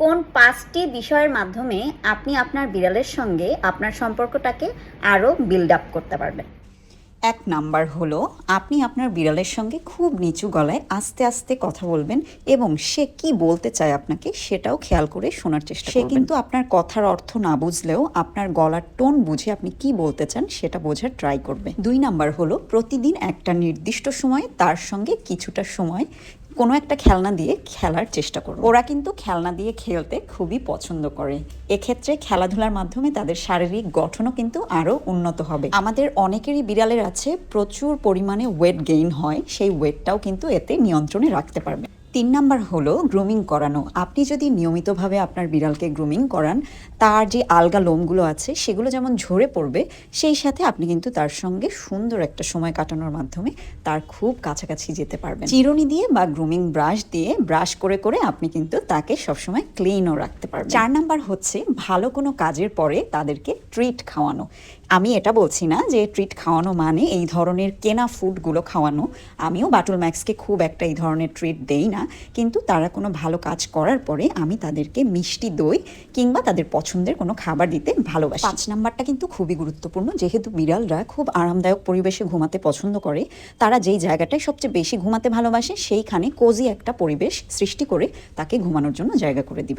কোন পাঁচটি বিষয়ের মাধ্যমে আপনি আপনার বিড়ালের সঙ্গে আপনার সম্পর্কটাকে আরও বিল্ড আপ করতে পারবেন? এক নাম্বার হলো আপনি আপনার বিড়ালের সঙ্গে খুব নিচু গলায় আস্তে আস্তে কথা বলবেন এবং সে কি বলতে চায় আপনাকে সেটাও খেয়াল করে শোনার চেষ্টা সে কিন্তু আপনার কথার অর্থ না বুঝলেও আপনার গলার টোন বুঝে আপনি কি বলতে চান সেটা বোঝার ট্রাই করবে। দুই নাম্বার হলো প্রতিদিন একটা নির্দিষ্ট সময়ে তার সঙ্গে কিছুটা সময় কোনো একটা খেলনা দিয়ে খেলার চেষ্টা করো ওরা কিন্তু খেলনা দিয়ে খেলতে খুবই পছন্দ করে। এক্ষেত্রে খেলাধুলার মাধ্যমে তাদের শারীরিক গঠনও কিন্তু আরও উন্নত হবে। আমাদের অনেকেরই বিড়ালের আছে, প্রচুর পরিমাণে ওয়েট গেইন হয়, সেই ওয়েটটাও কিন্তু এতে নিয়ন্ত্রণে রাখতে পারবে। তিন নাম্বার হলো গ্রুমিং করানো। আপনি যদি নিয়মিতভাবে আপনার বিড়ালকে গ্রুমিং করান, তার যে আলগা লোমগুলো আছে, সেগুলো যেমন ঝরে পড়বে, সেই সাথে আপনি কিন্তু তার সঙ্গে সুন্দর একটা সময় কাটানোর মাধ্যমে তার খুব কাছাকাছি যেতে পারবেন। চিরুনি দিয়ে বা গ্রুমিং ব্রাশ দিয়ে ব্রাশ করে করে আপনি কিন্তু তাকে সবসময় ক্লিনও রাখতে পারবেন। চার নাম্বার হচ্ছে ভালো কোনো কাজের পরে তাদেরকে ট্রিট খাওয়ানো। আমি এটা বলছি না যে ট্রিট খাওয়ানো মানে এই ধরনের কেনা ফুডগুলো খাওয়ানো। আমিও বাটুল ম্যাক্সকে খুব একটা এই ধরনের ট্রিট দেই না। কিন্তু তারা কোনো ভালো কাজ করার পরে আমি তাদেরকে মিষ্টি দই কিংবা তাদের পছন্দের কোনো খাবার দিতে ভালোবাসি। পাঁচ নাম্বারটা কিন্তু খুবই গুরুত্বপূর্ণ। যেহেতু বিড়ালরা খুব আরামদায়ক পরিবেশে ঘুমাতে পছন্দ করে, তারা যেই জায়গাটায় সবচেয়ে বেশি ঘুমাতে ভালোবাসে সেইখানে কোজি একটা পরিবেশ সৃষ্টি করে তাকে ঘুমানোর জন্য জায়গা করে দিবেন।